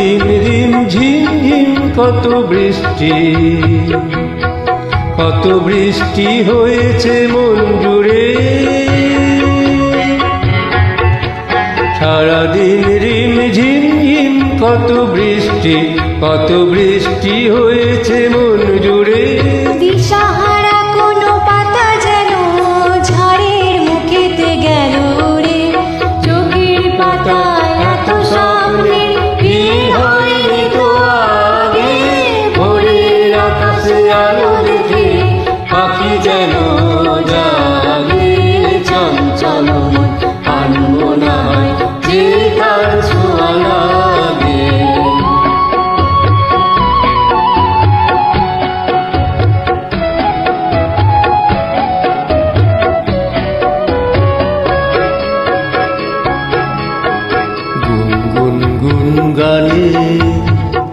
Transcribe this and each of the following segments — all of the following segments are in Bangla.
সারাদিন রিম ঝিম ঝিম কত বৃষ্টি। কত বৃষ্টি হয়েছে মন জুড়ে। সারাদিন রিম ঝিম ঝিম কত বৃষ্টি কত বৃষ্টি হয়েছে মন জুড়ে।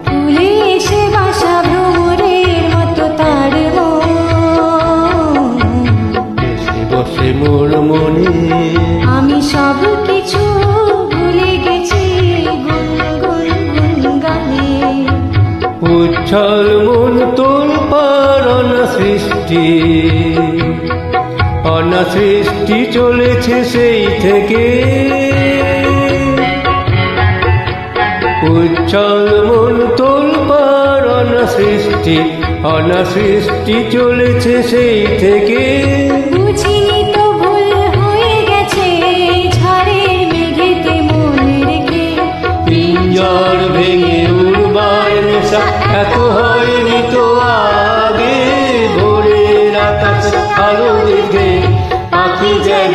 ফুলে এসে বাসা ভ্রমরের মতো তার। এসে বসে মোর মনে। আমি সব কিছু ভুলে গেছি গুন গুন। গুন উচ্ছল মন তোল পার সৃষ্টি অনাসৃষ্টি চলেছে সেই থেকে। উচ্ছল মন তোল পার অনাসৃষ্টি অনাসৃষ্টি চলেছে সেই থেকে। বুঝিনি তো ভুল হয়ে গেছে ঝড়ের মেঘেতে মন রেখে। পিঞ্জর ভেঙে উড়বার নেশা এত হয়নি তো আগে। ভোরের আকাশ আলো দেখে পাখি যেন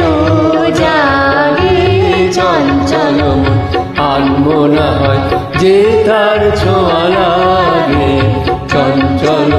জাগে। চঞ্চল মন আনমনা হয় যে তার ছোঁয়া লাগে চঞ্চল